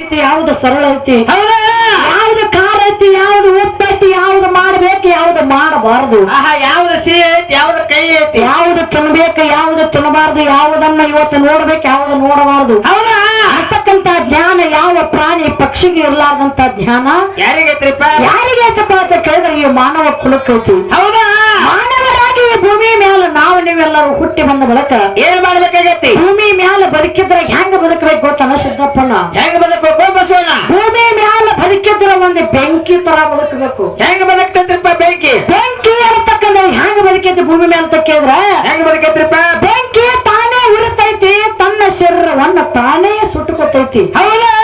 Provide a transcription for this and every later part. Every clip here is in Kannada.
ಐತಿ ಯಾವ್ದು ಸರಳ ಐತಿ ಯಾವ್ದು ಖಾರ ಐತಿ ಯಾವ್ದು ಉಪ್ಪು ಐತಿ ಯಾವ್ದು ಮಾಡ್ಬೇಕು? ಯಾವ್ದು ಮಾಡಬಾರದು? ಯಾವ್ದು ಸಿಹಿ ಐತಿ? ಯಾವ್ದು ಕೈ ಐತಿ? ಯಾವ್ದು ತಿನ್ಬೇಕು? ಯಾವ್ದು ತಿನ್ನಬಾರದು? ಯಾವುದನ್ನ ಇವತ್ತು ನೋಡ್ಬೇಕು? ಯಾವ್ದು ನೋಡಬಾರದು? ಅಂತಕ್ಕಂತ ಜ್ಞಾನ ಯಾವ ಪ್ರಾಣಿ ಪಕ್ಷಿಗೆ ಇರ್ಲಾರ್ದಂತ ಧ್ಯಾನ ಯಾರಿಗೈತ್ರಿಪ್ಪ ಯಾರಿಗೈತಪ್ಪ ಅಂತ ಕೇಳಿದ್ರೆ ಈ ಮಾನವ ಕುಲಕ್ಕೈತಿ ಹೌದಾ? ಭೂಮಿ ಮ್ಯಾಲ ನಾವು ನೀವೆಲ್ಲರೂ ಹುಟ್ಟಿ ಬಂದ ಬಳಕ ಏನ್ ಮಾಡ್ಬೇಕಾಗೈತಿ ಭೂಮಿ ಮ್ಯಾಲ ಬದುಕಿದ್ರೆ ಹೆಂಗ ಬದುಕಬೇಕು ಗೊತ್ತಲ್ಲ ಸಿದ್ದಪ್ಪಣ್ಣ? ಹೆಂಗ್ ಬದುಕಬೇಕು ಬಸವಣ್ಣ? ಭೂಮಿ ಮ್ಯಾಲ ಬದುಕಿದ್ರೆ ಒಂದು ಬೆಂಕಿ ತರ ಬದುಕಬೇಕು. ಹೆಂಗ್ ಬದಕ್ತೈತ್ರಿಪ್ಪ ಬೆಂಕಿ? ಬೆಂಕಿ ಅಂತಕ್ಕಂಥ ಹೆಂಗ ಬದುಕೈತಿ ಭೂಮಿ ಮೇಲೆ ತಕ್ಕಿದ್ರ? ಹೆಂಗ್ ಬದಕೈತ್ರಿಪ್ಪ? ಬೆಂಕಿ ತಾನೇ ಉರಿತೈತಿ ತನ್ನ ಶರೀರವನ್ನ ತಾನೇ ಸುಟ್ಟುಕೊತೈತಿ. ಹೌದಾ?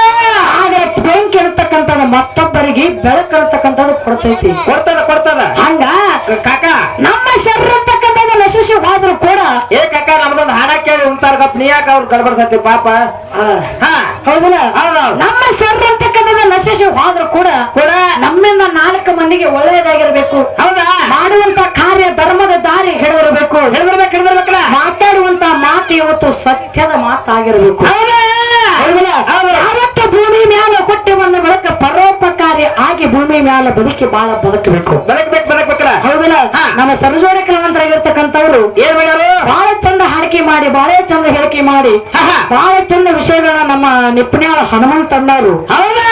ಬೆಂಕಿ ಅನ್ನತಕ್ಕಂಥದ್ದು ಮತ್ತೊಬ್ಬರಿಗೆ ಬೆಳಕು ಅನ್ನತಕ್ಕಂಥದ್ದು ಕೊಡ್ತೈತಿ. ಕೊಡ್ತಾರ ಕೊಡ್ತದ. ನೀ ಯಾಕೆ ಅವ್ರು ಗಡ್ಬಡ್ಸತ್ತಿ ಪಾಪ? ಹಾ. ಹೌದಲ್ಲ? ನಮ್ಮ ಶರೀರ ಅಂತಕ್ಕಂಥದ್ದು ನಶಿಸಿ ಹೋದ್ರು ಕೂಡ ಕೂಡ? ನಮ್ಮಿಂದ ನಾಲ್ಕು ಮಂದಿಗೆ ಒಳ್ಳೆಯದಾಗಿರ್ಬೇಕು. ಹೌದಾ? ಮಾಡುವಂತ ಕಾರ್ಯ ಧರ್ಮದ ದಾರಿ ಹಿಡಿದಿರ್ಬೇಕು. ಹಿಡಿದಿರ್ಬೇಕು ಹಿಡಿದಿರ್ಬೇಕಲ್ಲ? ಮಾತಾಡುವಂತ ಮಾತು ಇವತ್ತು ಸತ್ಯದ ಮಾತಾಗಿರ್ಬೇಕು. ಯಾವತ್ತು ಭೂಮಿ ಮ್ಯಾಲ ಕೊಟ್ಟಿ ಒಂದು ಬೆಳಕ ಪರೋಪಕಾರಿ ಆಗಿ ಭೂಮಿ ಮ್ಯಾಲ ಬದುಕಿ ಬಾಳ ಬದುಕಬೇಕು ಬದಕ್ಬೇಕು. ಹಾ. ನಮ್ಮ ಸರಜೋಡಿ ಕಲಾವಂತರಾಗಿರ್ತಕ್ಕಂಥವ್ರು ಏನ್ ಮಾಡ್ಯಾರು? ಬಹಳ ಚಂದ ಹಾಡಿಕೆ ಮಾಡಿ ಬಹಳ ಚಂದ ಹೇಳಿಕೆ ಮಾಡಿ. ಬಹಳ ಚಂದ ವಿಷಯಗಳನ್ನ ನಮ್ಮ ನಿಪುಣ್ಯಾಳ ಹನುಮಂತ ತಂದವರು ಹೌದಾ?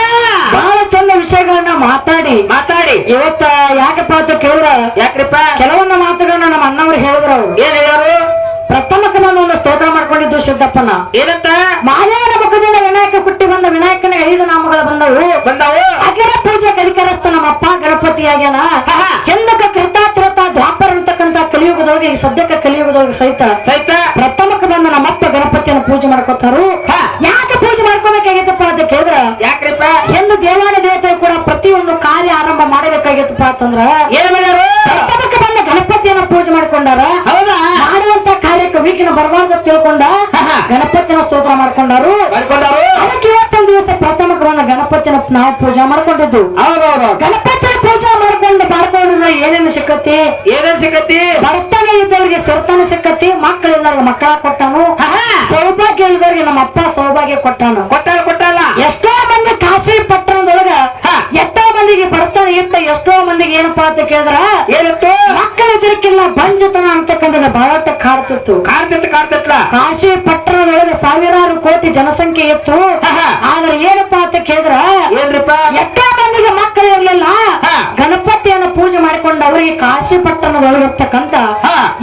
ಬಹಳ ಚಂದ ವಿಷಯಗಳನ್ನ ಮಾತಾಡಿ. ಮಾತಾಡಿ. ಇವತ್ತ ಯಾಕಪ್ಪ ಅಂತ ಕೇಳಿದ್ರ? ಯಾಕ್ರಿಪ್ಪ? ಕೆಲವೊಂದು ಮಾತುಗಳನ್ನ ನಮ್ಮ ಅಣ್ಣವ್ರು ಹೇಳಿದ್ರು ಅವ್ರು. ಏನ್ ಹೇಳ್ಯಾರು ಪ್ರಥಮಕ್ಕೆ ನಾನು ಒಂದು ಸ್ತೋತ್ರ ಮಾಡ್ಕೊಂಡಿದ್ದು ಸಿದ್ದಪ್ಪನ. ಏನಂತ? ಮಾಯಾದ ಮುಖದಿಂದ ವಿನಾಯಕ ಕುಟ್ಟಿ ಬಂದ ವಿನಾಯಕನ ಐದು ನಾಮಗಳು ಬಂದವು. ಬಂದವು. ಅದರ ಪೂಜೆ ಕಲಿಕರಸ್ತ ನಮ್ಮಪ್ಪ ಗಣಪತಿ ಆಗ್ಯಾನ ಹಾ, ಕಲಿಯುಗದೊಳಗೆ ಈ ಸದ್ಯಕ್ಕೆ ಕಲಿಯುಗದೊಳಗೆ ಸಹಿತ ಸಹಿತ ಪ್ರಥಮಕ್ಕೆ ಬಂದ ನಮ್ಮಪ್ಪ ಗಣಪತಿಯನ್ನು ಪೂಜೆ ಮಾಡ್ಕೊತಾರು. ಯಾಕೆ ಪೂಜೆ ಮಾಡ್ಕೋಬೇಕಾಗಿತ್ತಪ್ಪ ಅಂತ ಕೇಳಿದ್ರ? ಯಾಕ್ರಿಪ್ಪ? ಹೆಣ್ಣು ದೇವಾಲಯ ದೇವತೆ ಕೂಡ ಪ್ರತಿಯೊಂದು ಕಾರ್ಯ ಆರಂಭ ಮಾಡಬೇಕಾಗಿತ್ತಪ್ಪ ಅಂತಂದ್ರ ಏನ್ ಮಾಡ್ಯಾರು ಪ್ರಥಮಕ್ಕೆ ಬಂದ ಗಣಪತಿಯನ್ನ ಪೂಜೆ ಮಾಡ್ಕೊಂಡಾರ? ಹೌದಾ? ಮಾಡುವಂತ ಕಾರ್ಯಕ್ಕೆ ವೀಕಿನ ಬರಬಾರ್ದು ತಿಳ್ಕೊಂಡ ಗಣಪತಿಯನ್ನು. ಗಣಪತಿನ ಸ್ತೋತ್ರ ಮಾಡ್ಕೊಂಡಾರು. ಮಾಡ್ಕೊಂಡಾರು? ಅದಕ್ಕೆ ಇವತ್ತೊಂದು ದಿವಸ ಪ್ರಥಮಕ್ಕೆ ಬಂದ ಗಣಪತಿನ ನಾವು ಪೂಜಾ ಮಾಡ್ಕೊಂಡಿದ್ದು. ಹೌದೌದು. ಗಣಪತಿಯ ಪೂಜೆ ಮಾಡ್ಕೊಂಡು ಮಾಡ್ಕೊಂಡಿದ್ರೆ ಏನೇನು ಸಿಕ್ಕತ್ತೆ ಏನೇನ್ ಸಿಕ್ಕತ್ತೆ ಬರ್ತಾನೆ ಇದ್ದವ್ರಿಗೆ ಸರ್ತಾನ ಸಿಕ್ಕತ್ತೆ ಮಕ್ಕಳಿಲ್ಲವ್ರಿಗೆ ಮಕ್ಕಳ ಕೊಟ್ಟನು. ಸೌಭಾಗ್ಯ ಇದ್ದವ್ರಿಗೆ ನಮ್ಮ ಅಪ್ಪ ಸೌಭಾಗ್ಯ ಕೊಟ್ಟಾನು. ಕೊಟ್ಟಾಳ ಕೊಟ್ಟಾನ ಎಷ್ಟೋ ಮಂದಿ ಕಾಸಿ ಪಟ್ಟಣದೊಳಗ ಹಾ. ಎಷ್ಟೋ ಮಂದಿಗೆ ಬರ್ತಾನೆ ಇತ್ತ ಎಷ್ಟೋ ಮಂದಿಗೆ ಏನಪ್ಪಾ ಅಂತ ಕೇಳಿದ್ರ? ಏನಿತ್ತು ಮಕ್ಕಳ ತಿರುಕಿಲ್ಲ ಬಂಜತನ ಅಂತಕ್ಕಂಥದ್ದು ಬಹಳಷ್ಟು ಕಾಡ್ತಿತ್ತು. ಕಾಡ್ತಿತ್ತು ಕಾಡ್ತಿತ್ತ ಕಾಶಿ ಪಟ್ಟಣದೊಳಗೆ ಸಾವಿರಾರು ಕೋಟಿ ಜನಸಂಖ್ಯೆ ಇತ್ತು. ಆದ್ರೆ ಏನಪ್ಪಾ ಅಂತ ಕೇಳಿದ್ರ ಏನ್ರಿಪ್ಪ ಎಷ್ಟೋ ಮಂದಿಗೆ ಮಕ್ಕಳು ಇರ್ಲಿಲ್ಲ ಹಾ. ಗಣಪತಿಯನ್ನು ಪೂಜೆ ಮಾಡಿಕೊಂಡು ಅವರಿಗೆ ಕಾಶಿ ಪಟ್ಟಣದೊಳಗಿರ್ತಕ್ಕಂತ.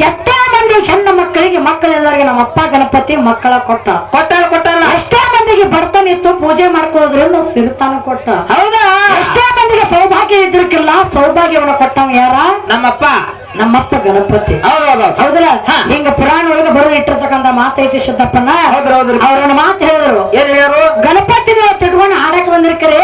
ಎಷ್ಟೋ ಮಂದಿ ಹೆಣ್ಣು ಮಕ್ಕಳಿಗೆ ಮಕ್ಕಳೆಲ್ಲರಿಗೆ ನಮ್ಮ ಅಪ್ಪ ಗಣಪತಿ ಮಕ್ಕಳ ಕೊಟ್ಟ. ಕೊಟ್ಟಾಳ ಕೊಟ್ಟಲ್ಲ ಎಷ್ಟೋ ಮಂದಿಗೆ ಬರ್ತಾನಿತ್ತು ಪೂಜೆ ಮಾಡ್ಕೊಳ್ಳೋದ್ರಿಂದ ಸಿರಿತಾನ ಕೊಟ್ಟ. ಹೌದಾ? ಎಷ್ಟೋ ಮಂದಿಗೆ ಸೌಭಾಗ್ಯ ಇದ್ರಕ್ಕಿಲ್ಲ ಸೌಭಾಗ್ಯವನ್ನ ಕೊಟ್ಟವ ಯಾರ? ನಮ್ಮಪ್ಪ. ನಮ್ಮಪ್ಪ ಗಣಪತಿ. ಹೌದಲ್ಲ. ಹಿಂಗ ಪುರಾಣ ಒಳಗೆ ಬರೋ ಇಟ್ಟಿರ್ತಕ್ಕಂಥ ಮಾತೈತಿ ಸಿದ್ದಪ್ಪನ ಅವ್ರನ್ನ ಮಾತು ಹೇಳಿದ್ರು. ಏನ್ ಗಣಪತಿ ತಿಟ್ಕೊಂಡು ಆಡಕ್ ಬಂದಿರ್ಕರಿ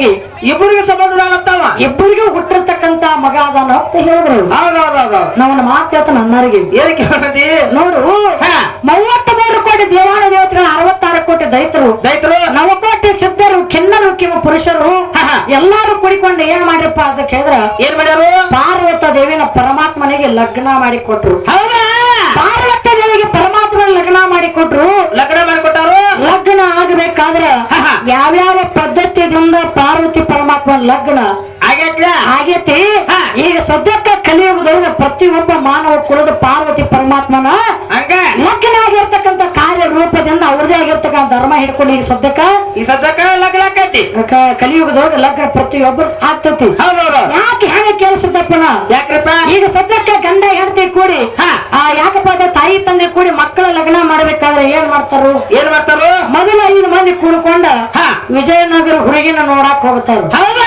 ಪರಮಾತ್ಮನಿಗೆ ಇಬ್ಬರಿಗೆ ಸಂಬಂಧದಾಗತ್ತಲ್ಲ ಇಬ್ಬರಿಗೂ ಹುಟ್ಟಿರ್ತಕ್ಕಂತ ಮಗ ಅದಾನ ಅಂತ ಹೇಳಿದ್ರು. ಹೌದೌದೌದು ನಾವನ್ನ ಮಾತು ಹೇಳ್ತಾನ ನನ್ನರಿಗೆ ಏನ್ ಕೇಳ್ತಿ ನೋಡು ಹಾ. ಮೂವತ್ತ ಮೂರು ಕೋಟಿ ದೇವಾನ ದೇವತೆಗಳ ಅರವತ್ತಾರು ಕೋಟಿ ದೈತರು. ರೈತರು ನವಕೋಟಿ ಸಿದ್ಧರು ಕಿನ್ನರು ಕಿವ ಪುರುಷರು. ಎಲ್ಲಾರು ಕುಡಿಕೊಂಡು ಏನ್ ಮಾಡ್ರಪ್ಪ ಅಂತ ಕೇಳಿದ್ರ ಏನ್ ಮಾಡ್ಯಾರು? ಪಾರ್ವತ ದೇವಿನ ಪರಮಾತ್ಮನಿಗೆ ಲಗ್ನ ಮಾಡಿ ಕೊಟ್ರು ಹೌದಾ? ಪಾರ್ವತ ದೇವಿಗೆ ಪರಮಾತ್ಮನ ಲಗ್ನ ಮಾಡಿ ಕೊಟ್ರು ಲಗ್ನ ಮಾಡಿಕೊಟ್ಟಾರು? ಲಗ್ನ ಆಗಬೇಕಾದ್ರ. ಯಾವ್ಯಾವ ಪಾರ್ವತಿ ಲಗ್ನ ಆಗೈತ್ಲ? ಆಗೈತಿ. ಹಾ. ಈಗ ಸದ್ಯಕ್ಕ ಪ್ರತಿ ಪ್ರತಿಯೊಬ್ಬ ಮಾನವ ಕುಲದ ಪಾರ್ವತಿ ಪರಮಾತ್ಮನ ಹಂಗ? ಲಗ್ನ ಆಗಿರ್ತಕ್ಕಂಥ ಕಾರ್ಯ ರೂಪದಿಂದ ಅವ್ರದೇ ಆಗಿರ್ತಕ್ಕಂಥ ಧರ್ಮ ಹಿಡ್ಕೊಂಡು ಈಗ ಸದ್ಯಕ್ಕ ಈ ಸದ್ಯಕ್ಕ ಲಗ್ನ ಆಕೈತಿ? ಕಲಿಯುಗದವ್ರ ಲಗ್ನ ಪ್ರತಿಯೊಬ್ಬರು ಆಗ್ತತಿ. ಯಾಕೆ ಹೆಂಗ ಕೇಳಿಸಿದ್ದಪ್ಪನ ಯಾಕ್ರಪ್ಪ? ಈಗ ಸದ್ಯಕ್ಕ ಗಂಡ ಹೆಂಡತಿ ಕೂಡಿ ಯಾಕಪ್ಪ ತಾಯಿ ತಂದೆ ಕೂಡಿ ಮಕ್ಕಳ ಲಗ್ನ ಮಾಡ್ಬೇಕಾದ್ರೆ ಏನ್ ಮಾಡ್ತಾರು? ಏನ್ ಮಾಡ್ತಾರು? ಮೊದಲ ಐದು ಮಂದಿ ಕುಡ್ಕೊಂಡ ಹಾ. ವಿಜಯನಗರ ಹುಡುಗಿನ ನೋಡಾಕ್ ಹೋಗ್ತಾರ. ಹೌದಾ?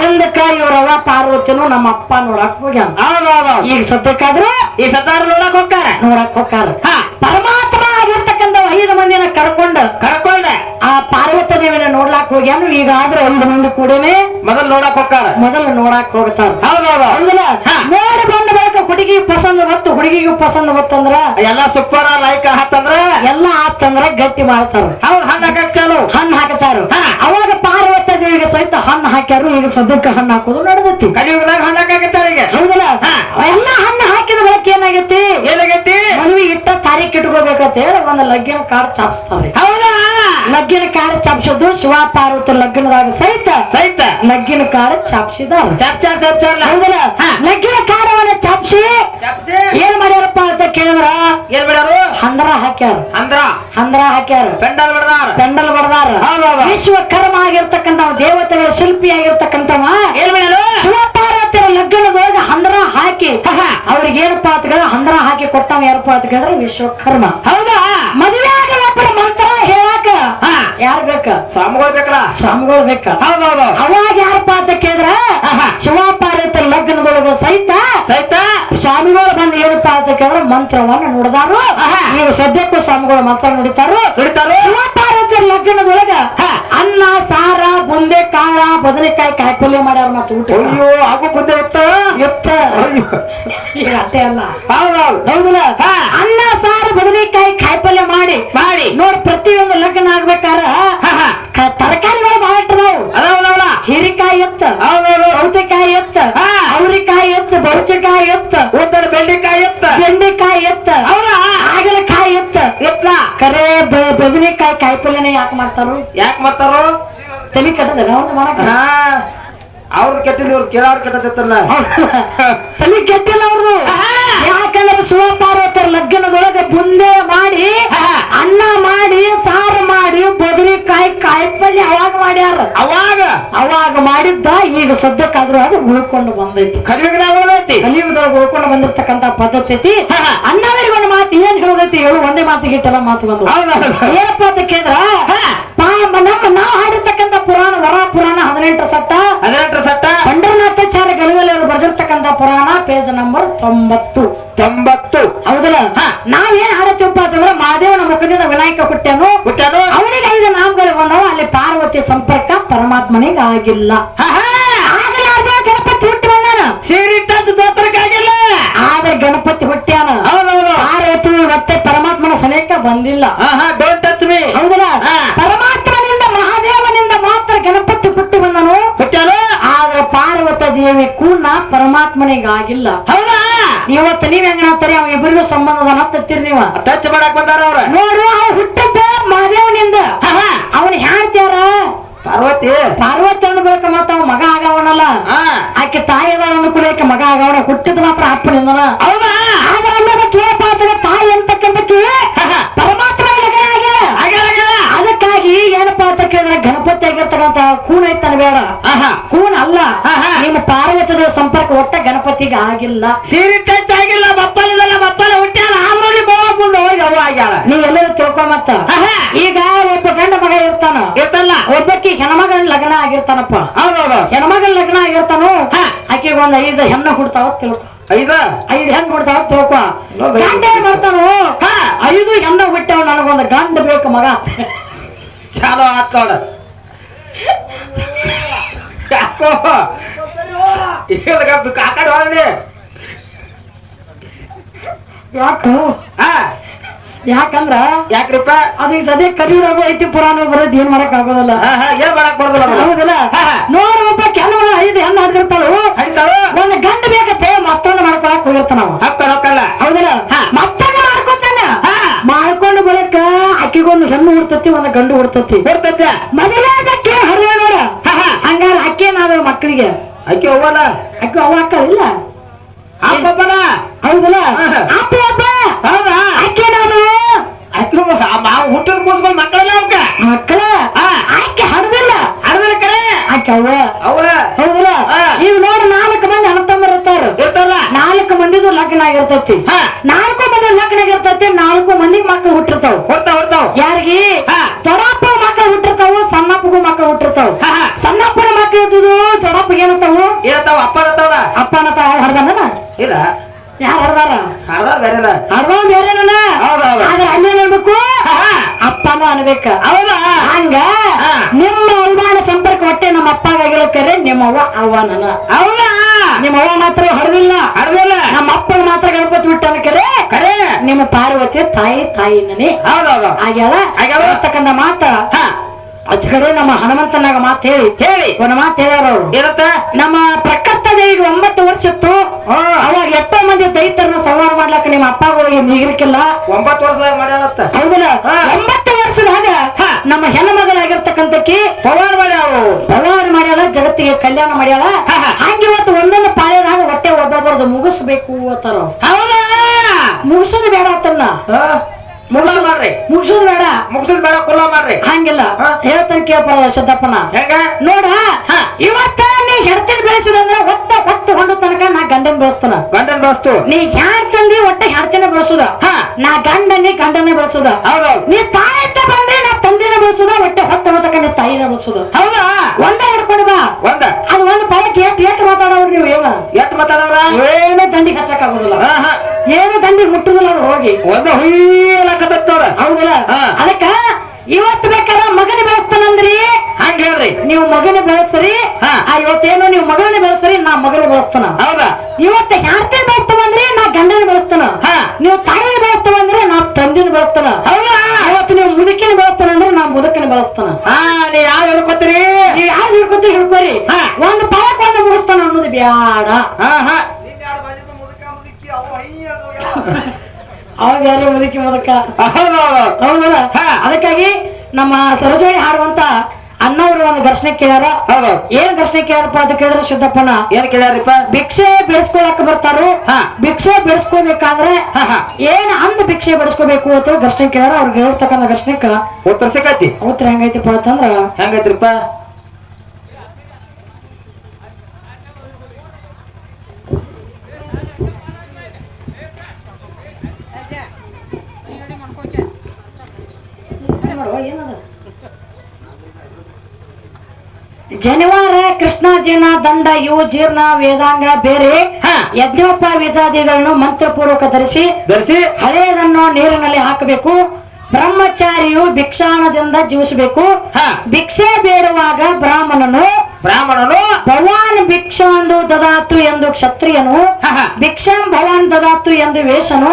ಹಿಂದಕ್ಕ ಇವ್ರವ ಪಾರ್ವತಿನು ನಮ್ಮ ಅಪ್ಪ ನೋಡಾಕ್ ಹೋಗ್ಯಾನ. ಈಗ ಸದ್ಯಕ್ಕಾದ್ರು ಈ ಸದ್ದಾರ ನೋಡಕ್ ಹೋಗ್ತಾರ? ನೋಡಕ್ ಹೋಗ್ತಾರ. ಹಾ. ಪರಮಾತ್ಮ ಆಗಿರ್ತಕ್ಕಂಥ ಐದು ಮಂದಿನ ಕರ್ಕೊಂಡ ಕರ್ಕೊಂಡ. ಆ ಪಾರ್ವತ ದೇವಿನ ನೋಡ್ಲಾಕ್ ಹೋಗ್ಯಾನು. ಈಗ ಆದ್ರೆ ಐದು ಮಂದಿ ಕೂಡನೆ ಮೊದಲು ನೋಡಕ್ ಹೋಗ್ತಾರ. ಮೊದಲು ನೋಡಕ್ ಹೋಗ್ತಾರ. ಹೌದೌದು. ನೋಡಿ ಬಂದ ಬಳಿಕ ಹುಡುಗಿ ಪಸಂದ್ ಬತ್ತು ಹುಡುಗಿಗೂ ಪಸಂದ್ ಬತ್ತಂದ್ರ ಎಲ್ಲ ಸೂಪರ್ ಲೈಕ್ ಹತ್ತಂದ್ರ ಎಲ್ಲ ಆತಂದ್ರ ಗಟ್ಟಿ ಮಾಡ್ತಾರ. ಹೌದ್ ಹಣ್ಣ ಹಾಕಕ್ ಚಾಲು. ಹಣ್ಣು ಹಾಕ ಚಾಲು. ಅವಾಗ ಪಾರ್ವತ ದೇವಿಗೆ ಸಹಿತ ಹಣ್ಣು ಹಾಕ್ಯಾರು ಈಗ ಸದ್ಯಕ್ಕ ಹಣ್ಣು ಹಾಕೋದು ನಡೆದೈತಿ. ಕಲಿಯುಗದಾಗ ಹಣ್ಣು ಹಾಕಾಕತ್ತಾರ ಈಗ. ಹೌದಲ್ಲ? ಎಲ್ಲಾ ಎಲ್ಲ ಹಣ್ಣು ಹಾಕಿದ ಬಳಕೆ ಏನಾಗೈತಿ? ಏನಾಗೈತಿ? ಮದುವೆ ಇಟ್ಟ ತಾರೀಕು ಇಟ್ಕೋಬೇಕಂತ ಹೇಳಿ ಒಂದು ಲಗ್ಗಿನ ಕಾರ್ ಚಾಪಿಸ್ತಾವ್ರಿ. ಹೌದಾ? ಲಗ್ಗಿನ ಕಾರ್ ಚಾಪಿಸೋದು ಶಿವ ಪಾರ್ವತಿ ಲಗ್ನದಾಗ ಸಹಿತ ಸಹಿತ? ಲಗ್ಗಿನ ಕಾರ್ ಹೌದಲ್ಲ? ಹಾ. ಲಗ್ಗಿನ ಕಾರವನ್ನ ಚಾಪಿಸಿ ಏನ್ ಮಾಡ್ಯಾರಪ್ಪ ಅಂತ ಕೇಳಿದ್ರ? ಏನ್ ಮಾಡ್ಯಾರು? ಹಂದ್ರ ಹಾಕ್ಯಾರ. ಹಂದ್ರ? ಹಂದ್ರ ಹಾಕ್ಯಾರ. ಪೆಂಡಲ್ ಬಡದಾರ? ಪೆಂಡಲ್ ಬಡದಾರ. ವಿಶ್ವ ವಿಶ್ವಕರ್ಮ ಆಗಿರ್ತಕ್ಕಂಥ ದೇವತೆಗಳ ಶಿಲ್ಪಿ ಆಗಿರ್ತಕ್ಕಂಥವ ಏನ್ ಬಿಡಾರು ಶಿವ ಪಾರ್ವತಿಯರ ಲಗ್ನದೊಳಗ ಹಂದ್ರ ಹಾಕಿ ಅವ್ರಿಗೆ ಏನಪ್ಪ ಅಂತ ಕೇಳಿದ್ರೆ ಕೊಟ್ಟವ ಯಾರಪ್ಪ ಅಂತ ಕೇಳಿದ್ರೆ ವಿಶ್ವಕರ್ಮ. ಹೌದಾ? ಮದುವೆ ಒಬ್ಬರ ಮಂತ್ರ ಹೇಳಾಕ. ಯಾರ್ ಬೇಕ? ಸ್ವಾಮಿಗಳು ಬೇಕಲ್ಲ? ಸ್ವಾಮಿಗಳು ಬೇಕ. ಹೌದೌದು. ಅವಾಗ ಯಾರಪ್ಪ ಅಂತ ಕೇಳಿದ್ರ ಆಹಾ. ಶಿವ ಪಾರ್ವತಿ ಲಗ್ನದೊಳಗ ಸಹಿತ ಸಹಿತ? ಸ್ವಾಮಿಗಳು ಬಂದು ಏನಪ್ಪ ಅಂತ ಕೇಳಿದ್ರೆ ಮಂತ್ರವನ್ನ ನುಡಿದಾರು. ಈಗ ಸದ್ಯಕ್ಕೂ ಸ್ವಾಮಿಗಳು ಮಂತ್ರ ನುಡಿತಾರು. ದುಡಿತಾರು ಶಿವ ಪಾರ್ವತಿ ಲಗ್ನದೊಳಗ. ಅನ್ನ ಸಾರ ಬುಂದೆ ಕಾಳ ಬದನೆಕಾಯಿ ಕಾಯಿಪಲ್ಯ ಮಾಡ್ಯಾರ ಮತ್ತೆ ಊಟ. ಅಯ್ಯೋ ಹಾಗು ಮುಂದೆ ಎತ್ತ ಎತ್ತ ಈಗ ಅಷ್ಟೇ ಅಲ್ಲ. ಹೌದಲ್ಲ. ಅನ್ನ ಸಾರು ಬದನೆಕಾಯಿ ಕಾಯಿಪಲ್ಯ ಮಾಡಿ. ಮಾಡಿ. ನೋಡಿ ಪ್ರತಿಯೊಂದು ಲಗ್ನ ಆಗ್ಬೇಕಾರ? ತರಕಾರಿಗಳು ಬಹಳ ಇಟ್ಟದಾವು ಅದಾವಲ್ಲ ಹೀರಿಕಾಯಿ ಎತ್ತ ಹೌದೌದು ಸೌತೆಕಾಯಿ ಎತ್ತ. ಅವ್ರಿಕಾಯಿ ಎತ್ತ ಬೌಚಕಾಯಿ ಎತ್ತ ಒಂದರ ಬೆಂಡೆಕಾಯಿ ಎತ್ತ. ಬೆಂಡೆಕಾಯಿ ಎತ್ತ ಹೌದಾ? ಹಾಗಲಕಾಯಿ ಎತ್ತ. ಎತ್ತ ಕರೆ ಬದನಿಕಾಯಿ ಬದನೆಕಾಯಿ ಕಾಯಿಪಲ್ಯನ ಯಾಕೆ ಮಾಡ್ತಾರೋ? ಯಾಕೆ ಮಾಡ್ತಾರೋ? ತಲೆ ಕೆಟ್ಟದ ಒಂದು ಮಾಡಕ ಹಾ ಅವ್ರದ್ದು ಕೆಟ್ಟಿಲ್ಲ ಇವ್ರು ಕೇಳೋರ್ ಕೆಟ್ಟದಿತ್ತಲ್ಲ ತಲೆ ಕೆಟ್ಟಿಲ್ಲ ಅವ್ರದು ಯಾಕಂದ್ರೆ ಶಿವಪಾರ್ವತರ ಲಗ್ನದೊಳಗೆ ಬುಂದೆ ಮಾಡಿ ಅನ್ನ ಮಾಡಿ ಸಾರು ಮಾಡಿ ಬದನೆಕಾಯಿ ಕಾಯಿಪಲ್ಯ ಅವಾಗ ಮಾಡ್ಯಾರ. ಅವಾಗ? ಅವಾಗ ಮಾಡಿದ್ದ ಈಗ ಸದ್ಯಕ್ಕಾದ್ರೂ ಅದು ಉಳ್ಕೊಂಡು ಬಂದೈತಿ. ಕಲಿಯುಗನ ಉಳ್ದೈತಿ. ಕಲಿಯುಗದೊಳಗೆ ಉಳ್ಕೊಂಡು ಬಂದಿರ್ತಕ್ಕಂತ ಪದ್ಧತಿ. ಐತಿ ಅಣ್ಣವರಿಗೆ ಒಂದು ಮಾತು ಏನ್ ಹೇಳೋದೈತಿ? ಹೇಳು ಒಂದೇ ಮಾತಿಗೆ ಇಟ್ಟೆಲ್ಲ ಮಾತು ಬಂದು. ಏನಪ್ಪ ಅಂತ ಕೇಳಿದ್ರ? ಪಾ- ನಮ್ಮ ನಾವು ಹಾಡಿರ್ತಕ್ಕಂಥ ಪುರಾಣ ವರ ಪುರಾಣ ಹದಿನೆಂಟು ಸಟ್ಟ. ಹದಿನೆಂಟರ ಸಟ್ಟ. ಪಂಡರನಾಥಾಚಾರ್ಯ ಗಣದಲ್ಲಿ ಅವರು ಬರೆದಿರ್ತಕ್ಕಂಥ ಪುರಾಣ ಪೇಜ್ ನಂಬರ್ ತೊಂಬತ್ತು. ತೊಂಬತ್ತು. ಹೌದಲ್ಲ? ನಾವೇನ್ ಹಾಡತ್ತೀವಪ್ಪ ಅಂತಂದ್ರೆ ಮಹಾದೇವನ ಮುಖದಿಂದ ವಿನಾಯಕ ಹುಟ್ಟ್ಯಾನು ಹುಟ್ಟಾನು. ಅವನಿಗೆ ಐದು ನಾಮಗಳು ಬಂದವು ಅಲ್ಲಿ ಪಾರ್ವತಿ ಸಂಪರ್ಕ ಪರಮಾತ್ಮನಿಗೆ ಆಗಿಲ್ಲ ಗಣಪತಿ ಹುಟ್ಟಿ ಬಂದಾನ. ಸೇರಿಟ್ಟ ದೋತ್ರಕ್ಕಾಗಿಲ್ಲ ಆದ್ರೆ ಗಣಪತಿ ಹುಟ್ಟ್ಯಾನ. ಹೌದೌದು. ಪಾರ್ವತಿ ಮತ್ತೆ ಪರಮಾತ್ಮನ ಸನೇಕ ಬಂದಿಲ್ಲ. ದೇವಿ ಕೂಡ ಪರಮಾತ್ಮನಿಗಾಗಿಲ್ಲ. ಇವತ್ತು ನೀವ್ ಹೆಂಗ್ ಹೇಳ್ತಾರೆ? ಅವ ಇಬ್ಬರಿಗೂ ಸಂಬಂಧ ಹತ್ತಿರ್ತೀರಿ ನೀವ. ಟಚ್ ಮಾಡಕ್ ಬಂದಾರ ಅವ್ರ. ನೋಡು ಅವ ಹುಟ್ಟಪ್ಪ ಮಹಾದೇವನಿಂದ. ಅವನ್ ಹೇಳ್ತಾರ ಪಾರ್ವತಿ. ಪಾರ್ವತಿ ಅನ್ಬೇಕ ಮತ್ತ ಅವ ಮಗ ಆಗವನಲ್ಲ. ಆಕೆ ತಾಯಿ ಅದಾಳ ಕೂಡ ಆಕೆ ಮಗ ಆಗವನ. ಹುಟ್ಟಿದ ಮಾತ್ರ ಅಪ್ಪನಿಂದ ಆದ್ರೆ ಅನ್ನೋದ ಕೇಳಪಾತ್ರ ತಾಯಿ ಅಂತಕ್ಕಂಥಕ್ಕೆ ಪರಮಾತ್ಮ. ಅದಕ್ಕಾಗಿ ಏನಪ್ಪಾ ಅಂತ ಕೇಳಿದ್ರೆ ಗಣಪತಿ ಆಗಿರ್ತಕ್ಕಂತ ಕೂಣ ಐತನ ಬೇಡ ಆಹಾ. ಕೂನ್ ಅಲ್ಲ ಆಹಾ. ನಿಮ್ಮ ಪಾರ್ವತದ ಸಂಪರ್ಕ ಒಟ್ಟ ಗಣಪತಿಗೆ ಆಗಿಲ್ಲ. ಸೀರೆ ಟಚ್ ಆಗಿಲ್ಲ ಬಪ್ಪಲಿದಲ್ಲ ಬಪ್ಪಲ ಹುಟ್ಟ್ಯಾನ ಆದ್ರಲ್ಲಿ ಮುಂದೆ ಹೋಗಿ ಅವು ಆಗ್ಯಾಳ. ನೀವೆಲ್ಲರೂ ತಿಳ್ಕೊ ಮತ್ತ. ಆಹಾ. ಈಗ ಒಬ್ಬ ಗಂಡ ಮಗ ಇರ್ತಾನ. ಇರ್ತಲ್ಲ ಒಬ್ಬಕ್ಕೆ ಹೆಣ್ಮಗನ್ ಲಗ್ನ ಆಗಿರ್ತಾನಪ್ಪ. ಹೌದೌದು. ಹೆಣ್ಮಗನ್ ಲಗ್ನ ಆಗಿರ್ತಾನು. ಆಕೆಗೆ ಒಂದ್ ಐದು ಹೆಣ್ಣ ಹುಡ್ತಾವ ತಿಳ್ಕೊ. ಐದ? ಐದು ಹೆಣ್ಣು ಹುಡ್ತಾವ ತಿಳ್ಕೊ. ಗಂಡ ಏನ್ ಮಾಡ್ತಾನು ಹಾ. ಐದು ಹೆಣ್ಣ ಹುಟ್ಟಾವ ನನಗೊಂದು ಗಂಡ ಬೇಕು ಮಗ ಚಾಲೋ ಆತ್ ನೋಡ. ಯಾಕೋ ಕಾಕಡ ಹೋಗಲಿ ಯಾಕು ಹಾ ಯಾಕಂದ್ರ ಯಾಕ್ರಿಪ್ಪ ಅದೀಗ ಸದ್ಯ ಕಲಿಯುವಾಗ ಐತಿ ಪುರಾಣ ಬರೋದು ಏನ್ ಮಾಡಕ್ ಆಗೋದಲ್ಲ ಏನ್ ಮಾಡಕ್ ಬರೋದಿಲ್ಲ? ಹೌದಲ್ಲ ಹಾ. ನೋಡು ಒಬ್ಬ ಕೆಲವು ಐದು ಹೆಣ್ಣು ಹಡ್ದಿರ್ತಾಳು ಹಡಿತಾಳು ಒಂದು ಗಂಡ ಬೇಕತ್ತೆ ಮತ್ತೊಂದು ಮಾಡ್ಕೊಳಕ್ ಹೋಗಿರ್ತ ನಾವು ಹಕ್ಕ ರೊಕ್ಕಲ್ಲ ಹೌದಲ್ಲ. ಮತ್ತೊಂದು ಮಾಡ್ಕೊತಾನ ಹಾ. ಮಾಡ್ಕೊಂಡು ಬಳಿಕ ಅಕ್ಕಿಗೊಂದು ಹೆಣ್ಣು ಹುಡ್ತತಿ ಒಂದು ಗಂಡು ಹುಡ್ತತಿ ಬರ್ತೈತೆ ಮದುವೆ ಹರಿವ ನೋಡ ಹಂಗಾರ ಅಕ್ಕಿ ಏನಾದ್ರು ಮಕ್ಕಳಿಗೆ ಅಕ್ಕಿ ಅವ್ವಲ್ಲ ಅಕ್ಕಿ ಅವ ಅಕ್ಕ ಇಲ್ಲ. ಅಪ್ಪನ ಹೌದಲ್ಲ. ಅಪ್ಪ ಅಪ್ಪ ಹೌದಾ? ಅಕ್ಕೇನಾದ್ರು ಅಕ್ಕಿ ಮಾವು ಹುಟ್ಟಿದ ಕೂಸ್ಕೊಂಡು ಮಕ್ಕಳಲ್ಲ ಅವಕ್ಕ? ಮಕ್ಕಳ? ಅಕ್ಕಿ ಹಡ್ದಿಲ್ಲ. ಅರ್ಧನ ಕರೆ ಅಕ್ಕಿ ಅವ್ವ. ಅವ ಹೌದಲ್ಲ. ಈಗ ನೋಡಿ ನಾಲ್ಕು ಮಂದಿ ಅಣ್ಣತಮ್ಮರು ಇರ್ತಾರ ಇರ್ತಾರ ನಾಲ್ಕು ಮಂದಿದು ಲಗ್ನ ಆಗಿರ್ತೈತಿ. ಹಾ. ನಾಲ್ಕು ಮಂದಿ ಲಗ್ನ ಆಗಿರ್ತೈತಿ ನಾಲ್ಕು ಮಂದಿ ಮಕ್ಕಳು ಹುಟ್ಟಿರ್ತಾವ. ಹೊರ್ತಾವ್ ಹೊರ್ತಾವ್ ಯಾರಿಗೆ? ಹಾ. ದೊಡ್ಡಪ್ಪ ಮಕ್ಕಳು ಹುಟ್ಟಿರ್ತಾವ ಸಣ್ಣಪ್ಪಗೂ ಮಕ್ಕಳು ಹುಟ್ಟಿರ್ತಾವ. ಸಣ್ಣಪ್ಪನ ಮಕ್ಕಳು ಜಡಪ್ಪ ಏನಂತಾವು? ಏನತ್ತಾವ ಅಪ್ಪ ಅನ್ನತ್ತಾವ ಅಪ್ಪನ ತಾವ ಹಡ್ದಾನ ಇಲ್ಲ. ಯಾರು ಹಡ್ದಾರ? ಬೇರೆ ಬೇರೆಲ್ಲ. ಹಡ್ದ ಬೇರೆನ ಹೌದೌದು. ಆದ್ರೆ ಅಲ್ಲಿ ಅನ್ಬೇಕು. ಅಪ್ಪನ ಅನ್ಬೇಕ. ಹೌದಾ? ಹಂಗ. ನಿಮ್ಮ ಅವಮಾನ ಸಂಪರ್ಕ ಹೊಟ್ಟೆ ನಮ್ಮ ಅಪ್ಪ ಕರೆ ನಿಮ್ಮ ಅವ್ವ ಅವ್ವನ ಹೌದಾ? ನಿಮ್ಮ ಅವ್ವ ಮಾತ್ರ ಹಡ್ದಿಲ್ಲ. ಹರ್ದಿಲ್ಲ ನಮ್ಮ ಅಪ್ಪ ಮಾತ್ರ ಗಣಪತಿ ಬಿಟ್ಟನ ಕರೆ. ಕರೆ ನಿಮ್ಮ ಪಾರ್ವತಿ ತಾಯಿ ತಾಯಿ ನನಿ. ಹೌದೌದು ಆಗ್ಯಾವ ಆಗ್ಯಾವ. ಮಾತ ಹಾ ನಮ್ಮ ಹನುಮಂತನಾಗ ಮಾತು ಹೇಳಿ. ಹೇಳಿ. ಒಂದು ಮಾತು ಹೇಳ್ಯಾರ ಅವ್ರು. ನಮ್ಮ ಪ್ರಕೃತ ದೇವಿಗೆ ಒಂಬತ್ತು ವರ್ಷ ಇತ್ತು. ಅವಾಗ ಎಷ್ಟೋ ಮಂದಿ ದೈತರನ್ನ ಸಂಹಾರ ಮಾಡ್ಲಕ್ಕ ನಿಮ್ಮ ಅಪ್ಪಗಳಿಗೆ ನೀಗಿರ್ಕಿಲ್ಲ ಒಂಬತ್ತು ವರ್ಷ ಮಾಡ್ಯಾರತ್ತ. ಹೌದಲ್ಲ. ಒಂಬತ್ತು ವರ್ಷದಾಗ. ನಮ್ಮ ಹೆಣ್ಣು ಮಗಳಾಗಿರ್ತಕ್ಕಂಥಕ್ಕಿ ಪವಾರ್ ಮಾಡ್ಯಾವ ಪವಾರ್ ಮಾಡ್ಯಾಳ ಜಗತ್ತಿಗೆ ಕಲ್ಯಾಣ ಮಾಡ್ಯಾಳ. ಹಂಗೆ ಇವತ್ತು ಒಂದೊಂದು ಪಾಳ್ಯದಾಗ ಹೊಟ್ಟೆ ಒಬ್ಬೊಬ್ಬರದು ಮುಗಿಸ್ಬೇಕು ಅಂತಾರ ಹೌದಾ? ಮುಗಿಸೋದು ಬೇಡ ಅಂತನ್ನ. ಮುಗಿಸ್ ಮಾಡ್ರಿ. ಮುಗಿಸೋದು ಬೇಡ. ಮುಗಿಸಿದ್ ಬೇಡ ಕುಲ್ಲ ಮಾಡ್ರಿ. ಹಂಗಿಲ್ಲ. ಹೇಳ್ತಾನೆ ಕೇಳ್ಪಾರ ಸಿದ್ದಪ್ಪನ ಹೆಂಗ? ನೋಡ ಹಾ. ಇವತ್ತ ನೀ ಹೆಡ್ತಿನ ಬೆಳೆಸಿದಂದ್ರ ಒತ್ತ ಹೊತ್ತು ಹೊಂಡ ತನಕ ನಾ ಗಂಡನ ಬೆಳೆಸ್ತಾನ. ಗಂಡನ್ ಬಸ್ತು ನೀ ಹ್ಯಾಡ್ ತಂದಿ ಒಟ್ಟ ಬೆಳೆಸುದ? ಹಾ. ನಾ ಗಂಡನಿ ಗಂಡನೇ ಬೆಳೆಸುದ. ನೀ ತಾಯಿ ಅಂತ ಬಂದ್ರೆ ನಾ ತಂದಿನ ಬೆಳೆಸುದ ಹೊಟ್ಟೆ ಹೊತ್ತ ಹೊತ್ತಕ ನೀ ತಾಯಿನ ಬೆಳೆಸುದ. ಹೌದಾ? ಒಂದೇ ಹಿಡ್ಕೊಂಡು ಬಾ. ಒಂದ? ಅದು ಒಂದು ಪದಕ್ಕೆ ಏಟ್ ಏಟ್ ಮಾತಾಡೋರು ನೀವು ಏನ? ಎಷ್ಟ್ ಮಾತಾಡವ್ರ? ಏನು ದಂಡಿಗೆ ಹಚ್ಚಕ್ ಆಗುದಿಲ್ಲ. ಏನು ದಂಡಿಗೆ ಮುಟ್ಟುದಿಲ್ಲ ಅವ್ರು ಹೋಗಿ. ಒಂದ ಹುಯ್ಯಲಕತ್ತ ನೋಡ ಹೌದಿಲ್ಲ. ಅದಕ್ಕ ಇವತ್ತು ಬೇಕಾರ ಮಗನ ಬೆಳೆಸ್ತಾನಂದ್ರಿ. ಹಂಗ ಹೇಳ್ರಿ. ನೀವು ಮಗನ ಬೆಳೆಸ್ರಿ. ಇವತ್ತೇನೋ ನೀವು ಮಗನ ಬೆಳೆಸ್ರಿ ನಾ ಮಗನ ಬೆಳೆಸ್ತಾನ. ಹೌದಾ? ಇವತ್ತು ಹ್ಯಾಡ್ತಿನ ಬೆಳೆಸ್ತವಂದ್ರಿ ನಾ ಗಂಡನ ಬೆಳೆಸ್ತಾನ. ಹಾ. ನೀವು ತಾಯಿನ ಬೆಳೆಸ್ತವಂದ್ರೆ ನಾ ತಂದಿನ ಬೆಳೆಸ್ತಾನ. ಹೌದಾ? ಇವತ್ತು ನೀವು ಮುದುಕಿನ ಬೆಳೆಸ್ತಾನ ಅಂದ್ರೆ ನಾ ಮುದುಕಿನ ಬೆಳೆಸ್ತಾನ. ಹಾ ನೀ ಯಾರು ಹೇಳ್ಕೊತೀರಿ? ನೀವು ಯಾರು ಹೇಳ್ಕೊತೀರಿ ಹೇಳ್ಕೊರಿ. ಒಂದು ಪದಕ್ಕೆ ಒಂದು ಮುಗಿಸ್ತಾನ ಅನ್ನೋದು ಬ್ಯಾಡ. ಹಾ ಹಾ. ಅವಾಗ ಯಾರು ಮುದುಕಿ ಮುದಕ ಹೌದಲ್ಲ. ಅದಕ್ಕಾಗಿ ನಮ್ಮ ಸರೋಜಿ ಹಾಡುವಂತ ಅನ್ನವರು ಒಂದು ಘರ್ಷಣೆ ಕೇಳ್ಯಾರ. ಏನ್ ಘರ್ಷಣೆ ಕೇಳ್ಯಾರಪ್ಪ ಅಂತ ಕೇಳಿದ್ರೆ ಶುದ್ಧಪ್ಪನ? ಏನ್ ಕೇಳ್ಯಾರಿಪ್ಪ? ಭಿಕ್ಷೆ ಬೆಳೆಸ್ಕೊಳಕ್ ಬರ್ತಾರ. ಹಾ. ಭಿಕ್ಷೆ ಬೆಳೆಸ್ಕೋಬೇಕಾದ್ರೆ. ಏನ್ ಅಂದ್ ಭಿಕ್ಷೆ ಬೆಳೆಸ್ಕೋಬೇಕು ಅಂತ ಘರ್ಷಣೆ ಕೇಳ್ಯಾರ. ಅವ್ರಿಗೆ ಹೇಳ್ತಕ್ಕಂಥ ಕೇಳ. ಉತ್ತರ ಸಿಕ್ಕೈತಿ. ಉತ್ತರ ಹೆಂಗೈತಿಪ್ಪ ಅಂತಂದ್ರ ಹೆಂಗೈತ್ರಿಪ್ಪ? ಜನಿವಾರ ಕೃಷ್ಣ ಜೀರ್ಣ ದಂಡ ಇವು ಜೀರ್ಣ ವೇದಾಂಗ ಬೇರೆ ಹಾ. ಯಜ್ಞೋಪ ವೇದಾದಿಗಳನ್ನು ಮಂತ್ರಪೂರ್ವಕ ಧರಿಸಿ ಧರಿಸಿ ಹಳೆಯದನ್ನು ನೀರಿನಲ್ಲಿ ಹಾಕಬೇಕು ಬ್ರಹ್ಮಚಾರಿಯು ಭಿಕ್ಷಾಣದಿಂದ ಜೀವಿಸಬೇಕು ಹಾ. ಭಿಕ್ಷೆ ಬೇಡುವಾಗ ಬ್ರಾಹ್ಮಣನು ಬ್ರಾಹ್ಮಣನು ಭವಾನ್ ಭಿಕ್ಷಾಂದು ದದಾತು ಎಂದು ಕ್ಷತ್ರಿಯನು. ಭಿಕ್ಷಾಂ ಭವಾನ್ ದದಾತು ಎಂದು ವೇಷನು.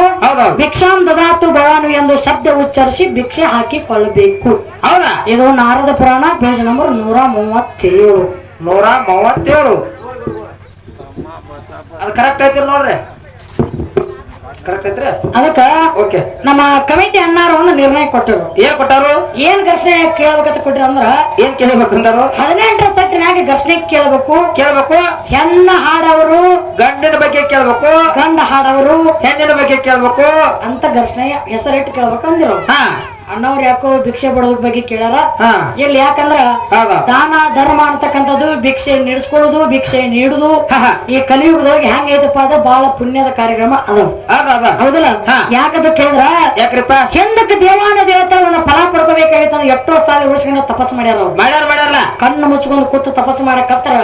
ಭಿಕ್ಷಾಂ ದದಾತು ಭವಾನು ಎಂದು ಶಬ್ದ ಉಚ್ಚರಿಸಿ ಭಿಕ್ಷೆ ಹಾಕಿಕೊಳ್ಳಬೇಕು. ಹೌದಾ? ಇದು ನಾರದ ಪುರಾಣ ಪೇಜ್ ನಂಬರ್ ನೂರ ಮೂವತ್ತೇಳು. ನೂರ ಮೂವತ್ತೇಳು. ಅದು ಕರೆಕ್ಟ್ ಐತಿ ನೋಡ್ರಿ. ಕರೆಕ್ಟ್ ಐತ್ರಿ? ಅದಕ್ಕ ಓಕೆ ನಮ್ಮ ಕಮಿಟಿ ಅನ್ನಾರು ಒಂದು ನಿರ್ಣಯ ಕೊಟ್ಟರು. ಏನ್ ಕೊಟ್ಟಾರು? ಏನ್ ಘರ್ಷಣೆ ಕೇಳ್ಬೇಕಂತ ಕೊಟ್ಟಿರ ಅಂದ್ರ ಏನ್ ಕೇಳ್ಬೇಕಂತಾರು ಹದಿನೆಂಟರ ಸಟ್ಟಿನಾಗ ಘರ್ಷಣೆ ಕೇಳಬೇಕು. ಕೇಳ್ಬೇಕು. ಹೆಣ್ಣ ಹಾಡವರು ಗಂಡನ ಬಗ್ಗೆ ಕೇಳ್ಬೇಕು. ಗಂಡ ಹಾಡವರು ಹೆಣ್ಣಿನ ಬಗ್ಗೆ ಕೇಳ್ಬೇಕು. ಅಂತ ಘರ್ಷಣೆ ಹೆಸರಿಟ್ಟು ಕೇಳ್ಬೇಕು ಅಂದಿರು ಹಾ. ಅಣ್ಣವ್ರು ಯಾಕೋ ಭಿಕ್ಷೆ ಬಡೋದ್ರ ಬಗ್ಗೆ ಕೇಳ್ಯಾರ? ಹಾ. ಇಲ್ಲಿ ಯಾಕಂದ್ರ ದಾನ ಧರ್ಮ ಅಂತಕ್ಕಂಥದ್ದು ಭಿಕ್ಷೆ ನೀಡಿಸ್ಕೊಳ್ಳೋದು ಭಿಕ್ಷೆ ನೀಡುದು. ಈ ಕಲಿಯುಗದ ಕಲಿಯುಗದೊಳಗೆ ಹೆಂಗೈತಪ್ಪ ಅದು ಬಹಳ ಪುಣ್ಯದ ಕಾರ್ಯಕ್ರಮ ಅದ. ಅದ ಅದ ಹೌದಲ್ಲ. ಯಾಕಂತ ಕೇಳಿದ್ರ? ಯಾಕ್ರಪ್ಪ? ಹಿಂದಕ್ಕೆ ದೇವಾನ ದೇವತೆಗಳನ್ನ ಫಲ ಪಡ್ಕೋಬೇಕಾಗಿತ್ತು ಅಂದ್ರೆ ಎಷ್ಟೋ ಸಾಲ ಉಳಿಸ್ಕೊಂಡು ತಪಸ್ ಮಾಡ್ಯಾರ ಅವ್ರು. ಮಾಡ್ಯಾರ ಮಾಡ್ಯಾರಲ್ಲ ಕಣ್ಣು ಮುಚ್ಕೊಂಡು ಕೂತು ತಪಸ್ ಮಾಡಕತ್ತಾರ.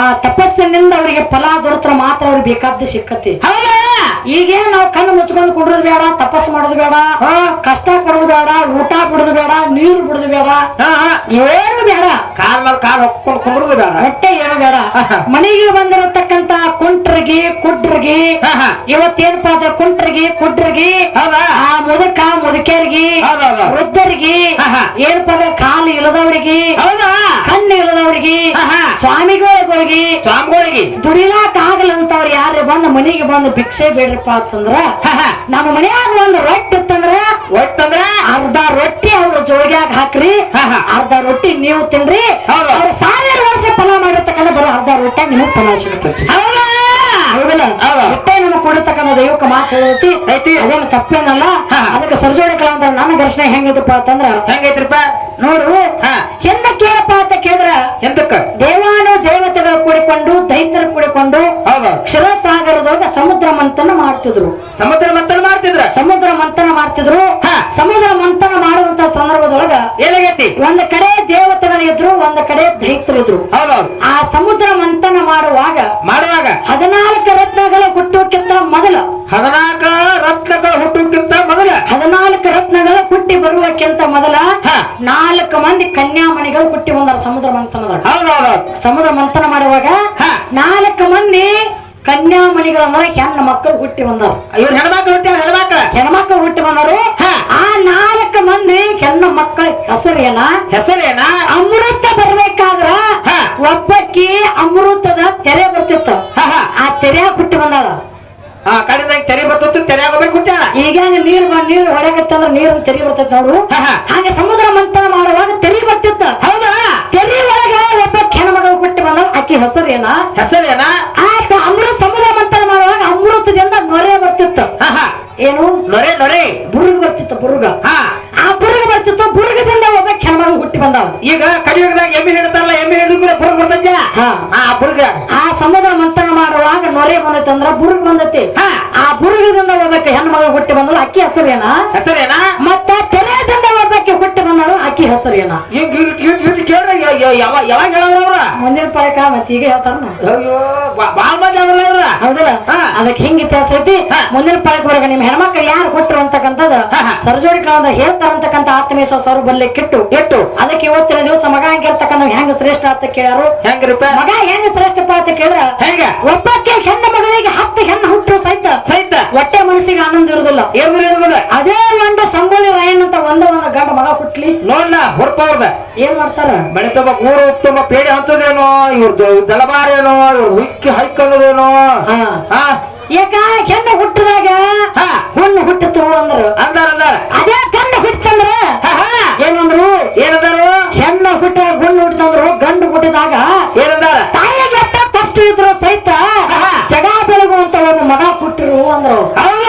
ಆ ತಪಸ್ಸಿನಿಂದ ಅವರಿಗೆ ಫಲ ದೊರೆತರ ಮಾತ್ರ ಅವ್ರಿಗೆ ಬೇಕಾದ್ದು ಸಿಕ್ಕತಿ. ಹೌದಾ? ಈಗ ನಾವು ಕಣ್ಣು ಮುಚ್ಕೊಂಡು ಕುಡ್ರೋದು ಬೇಡ ತಪಸ್ ಮಾಡೋದು ಬೇಡ. ಕಷ್ಟ ಪಡೋದು ಬೇಡ ಊಟ ಬಿಡುದು ಬೇಡ ನೀರು ಬಿಡುದು ಬೇಡ. ಏನು ಬೇಡ. ಕಾಲ್ ಮೇಲೆ ಕಾಲ್ ಹೊಕ್ಕೊಂಡು ಕುಂಡ್ರುದು ಬೇಡ. ಹೊಟ್ಟೆ ಏನು ಬೇಡ. ಮನೆಗೆ ಬಂದಿರತಕ್ಕಂತ ಕುಂಟ್ರಿಗೆ ಕುಡ್ರಿಗೆ. ಇವತ್ತೇನಪ್ಪ ಅಂದ್ರೆ ಕುಂಟ್ರಿಗೆ ಕುಡ್ರಿಗೆ ಆ ಮುದಕ ಮುದುಕಿಯರಿಗೆ ಹೌದೌದು. ವೃದ್ಧರಿಗೆ. ಏನಪ್ಪ ಕಾಲು ಇಲ್ಲದವರಿಗೆ ಕಣ್ಣು ಇಲ್ಲದವ್ರಿಗೆ ಹಾ. ಸ್ವಾಮಿಗಳಿಗೆ ದುಡಿಲಾಕ ಆಗಲ್ಲಂತವ್ರು ಯಾರು ಬಂದು ಮನೆಗೆ ಬಂದು ಭಿಕ್ಷೆ ಬೇಡ್ರಪ್ಪ ಅಂತಂದ್ರ. ನಮ್ಮ ಮನೆಯಾಗ ಒಂದು ರೊಟ್ಟಿ ಇತ್ತಂದ್ರ ಒತ್ತಂದ್ರ ಅರ್ಧ ರೊಟ್ಟಿ ಅವ್ರ ಜೋಗ್ಯಾಗ ಹಾಕ್ರಿ. ಅರ್ಧ ರೊಟ್ಟಿ ನೀವು ತಿನ್ರಿ. ಅವ್ರ ಸಾವಿರ ವರ್ಷ ಫಲ ಮಾಡಿರ್ತಕ್ಕಂಥ ಬರೋ ಅರ್ಧ ರೊಟ್ಟಿ ನಿಮಗೆ ಫಲ ಸಿಗುತ್ತೆ ಹೌದಾ ಹೌದಲ್ಲ ಕೊಡತಕ್ಕಂಥ ರೊಟ್ಟೆ ನಮಗೆ ಕೊಡಿರ್ತಕ್ಕಂಥ ದೈವಕ್ಕೆ ಮಾತು ಹೇಳೈತಿ ಐತಿ. ಅದೇನು ತಪ್ಪೇನಲ್ಲ. ಅದಕ್ಕೆ ಸರ್ಜೋಡಿ ಅಂತ ನನ್ನ ಘರ್ಷಣೆ ಹೆಂಗೈತಪ್ಪ ಅಂತಂದ್ರ ಹೆಂಗೈತ್ರಿಪ್ಪ ನೋಡು ಹಾ. ಹಿಂದಕ್ಕೆ ಏನಪ್ಪ ಅಂತ ಕೇಳಿದ್ರ ಎಂತಕ್ಕ ಮಂಥನ ಮಾಡ್ತಿದ್ರು. ಸಮುದ್ರ ಮಂಥನ ಮಾಡ್ತಿದ್ರ? ಸಮುದ್ರ ಮಂಥನ ಮಾಡ್ತಿದ್ರು. ಸಮುದ್ರ ಮಂಥನ ಮಾಡುವಂತ ಸಂದರ್ಭದೊಳಗ ಏನಾಗೈತಿ? ಒಂದ್ ಕಡೆ ದೇವತೆಗಳಿದ್ರು ಒಂದ್ ಕಡೆ ದೈತ್ರು ಇದ್ರು ಆ ಸಮುದ್ರ ಮಂಥನ ಮಾಡುವಾಗ ಮಾಡುವಾಗ? ಹದಿನಾಲ್ಕು ರತ್ನಗಳ ಹುಟ್ಟೋಕ್ಕಿಂತ ಮೊದಲ. ಹದಿನಾಲ್ಕು ರತ್ನಗಳು ಹುಟ್ಟುಕ್ಕಿಂತ ಮೊದಲ? ಹದಿನಾಲ್ಕು ರತ್ನಗಳು ಹುಟ್ಟಿ ಬರುವಕ್ಕಿಂತ ಮೊದಲ. ನಾಲ್ಕು ಮಂದಿ ಕನ್ಯಾಮಣಿಗಳು ಹುಟ್ಟಿ ಬಂದಾರ ಸಮುದ್ರ ಮಂಥನದಾಗ ಹೌದೌದು. ಸಮುದ್ರ ಮಂಥನ ಮಾಡುವಾಗ. ನಾಲ್ಕು ಮಂದಿ ಕನ್ಯಾಮಣಿಗಳಂದ್ರೆ ಹೆಣ್ಣು ಮಕ್ಕಳು ಹುಟ್ಟಿ ಬಂದರು ಇವ್ರ ಹೆಣ್ಮಕ್ಳು ಹುಟ್ಟಿ ಹೆಣ್ಮಕ್ಳ? ಹೆಣ್ಮಕ್ಳು ಹುಟ್ಟಿ ಬಂದರು. ಆ ನಾಲ್ಕು ಮಂದಿ ಹೆಣ್ಣು ಮಕ್ಕಳ ಹೆಸರೇನ? ಹೆಸರೇನ? ಅಮೃತ ಬರ್ಬೇಕಾದ್ರ ಹಾ. ಒಬ್ಬಕ್ಕಿ ಅಮೃತದ ತೆರೆ ಬರ್ತಿತ್ತು. ಆ ತೆರೆ ಹುಟ್ಟಿ ಬಂದಾಳ. ಆ ಕಡೆದಾಗ ತೆರೆ ಬರ್ತಿತ್ತು ತೆರೆ ಹೋಗ್ಬೇಕು ಈಗ ನೀರು ನೀರು ಹೊಡೆಗತ್ತಂದ್ರ ನೀರು ತೆರಿ ಬರ್ತಿತ್ತು ನೋಡು. ಹಾಗೆ ಸಮುದ್ರ ಮಂಥನ ಮಾಡುವಾಗ ತೆರೆ ಬರ್ತಿತ್ತ. ಹೌದಾ? ತೆರೆ ಒಳಗ ಒಬ್ಬ ಹೆಣ್ಮಗಳು ಹುಟ್ಟಿ ಬಂದಾಳ. ಆಕಿ ಹೆಸರೇನ? ಹೆಸರೇನ ಆ ತ- ಅಮೃತ ಸಮುದ್ರ ಮಂಥನ ಮಾಡುವಾಗ ಅಮೃತದಿಂದ ನೊರೆ ಬರ್ತಿತ್ತು ಹಾ ಹಾ ಏನು ನೊರೆ ನೊರೆ. ಬುರುಗ ಬರ್ತಿತ್ತು ಬುರುಗ. ಹಾ. ಆ ಬುರುಗ ಬರ್ತಿತ್ತು ಬುರುಗದಿಂದ ಒಬ್ಬ ಹೆಣ್ಮಗಳು ಹುಟ್ಟಿ ಬಂದಾವ. ಈಗ ಕಲಿಯುಗದಾಗ ಎಮ್ಮೆ ಹಿಡಿತಾರಲ್ಲ ಎಮ್ಮೆ ಹಿಡಿದ್ರೆ ಬುರುಗ ಬರ್ತೈತೆ ಹಾ. ಆ ಬುರುಗ. ಆ ಸಮುದ್ರ ಮಂಥನ ಮಾಡುವಾಗ ನೊರೆ ಬಂದೈತಿ ಅಂದ್ರ ಬುರುಗ ಬಂದೈತಿ. ಹಾ. ಆ ಬುರುಗದಿಂದ ಒಬ್ಬಕ್ಕೆ ಹೆಣ್ಮಗಳು ಹುಟ್ಟಿ ಬಂದಳು ಅಕ್ಕಿ ಹೆಸರೇನ? ಹೆಸರೇನ? ಮತ್ತ ತೆರೆದಿಂದ ಒಬ್ಬಕ್ಕೆ ಹುಟ್ಟಿ ಬಂದಳು ಅಕ್ಕಿ ಹೆಸರೇನ? ಕೇಳ ಯಾವಾಗ ಯಾವಾಗ ಹೇಳವ್ರ ಮುಂದಿನ ಪಾಯಕ ಮತ್ತೆ ಈಗ ಹೇಳ್ತಾರ ಅಯ್ಯೋ ಬಾ- ಬಾಳ್ ಮಂದಿ ಅವ್ರಲ್ಲ ಅವ್ರ ಹೌದಲ್ಲ? ಅದಕ್ಕೆ ಹಿಂಗ ಇತಿಹಾಸ ಐತಿ. ಮುಂದಿನ ಪಳಕವರೆಗೆ ನಿಮ್ ಹೆಣ್ಮಕ್ಳು ಯಾರು ಕೊಟ್ಟರು ಅಂತಕ್ಕಂಥದ್ದು? ಸರ್ಜೋಡಿ ಕಾಲದ ಹೇಳ್ತಾರ ಕಾಲದ ಹೇಳ್ತಾರಂತಕ್ಕಂಥ ಆತ್ಮವಿಶ್ವಾಸ ಅವ್ರು ಬರ್ಲಿಕ್ಕಿಟ್ಟು ಇಟ್ಟು. ಅದಕ್ಕೆ ಇವತ್ತಿನ ದಿವಸ ಮಗ ಹೆಂಗಿರ್ತಕ್ಕಂಥ ಹೆಂಗ ಶ್ರೇಷ್ಠ ಅಂತ ಕೇಳ್ಯಾರು. ಹೆಂಗ್ರಿಪ್ಪ ಮಗ ಹೆಂಗ ಶ್ರೇಷ್ಠಪ್ಪ ಅಂತ ಕೇಳಿದ್ರ? ಹೆಂಗ? ಒಬ್ಬಕ್ಕೆ ಹೆಣ್ಣು ಮಗನಿಗೆ ಹತ್ತು ಹೆಣ್ಣು ಹುಟ್ಟರು ಸಹಿತ. ಸಹಿತ. ಒಟ್ಟೆ ಮನಸ್ಸಿಗೆ ಆನಂದ ಇರುದಿಲ್ಲ. ಅದೇ ಒಂದು ಸಂಗೊಳ್ಳಿ ರಾಯನ್ ಅಂತ ಒಂದ ಒಂದು ಗಂಡ ಮಗ ಹುಟ್ಲಿ. ನೋಡ್ಲ ಹೊರಪ ಏನ್ ಮಾಡ್ತಾರ? ಮನೆ ತುಂಬ ಊರು ಉತ್ತಮ ಪೇಡೆ ಹಂತದೇನೋ ಇವ್ರದ್ದು ದಲಬಾರೇನೋ ಇವ್ರ ಹುಕ್ಕಿ ಹೈಕೊಳ್ಳೋದೇನೋ ಹಾ. ಹಾ. ಯಾಕ ಹೆಣ್ಣು ಹುಟ್ಟಿದಾಗ. ಹುಣ್ಣು ಹುಟ್ಟಿತು ಅಂದ್ರು. ಅಂದಾರ ಅಂದಾರ. ಅದೇ ಗಂಡು ಹುಟ್ಟಂದ್ರ. ಏನಂದ್ರು? ಏನಂದಾರು? ಹೆಣ್ಣ ಹುಟ್ಟ ಹುಣ್ಣು ಹುಟ್ಟಂದ್ರು ಗಂಡು ಹುಟ್ಟಿದಾಗ ಏನಂದಾರ? ತಾಯಿಗೆ ಫಸ್ಟ್ ಇದ್ರು ಸಹಿತ. ಜಗ ಬೆಳಗುವಂತ ಒಂದು ಮಗ ಹುಟ್ಟರು ಅಂದ್ರು. ಅಲ್ಲ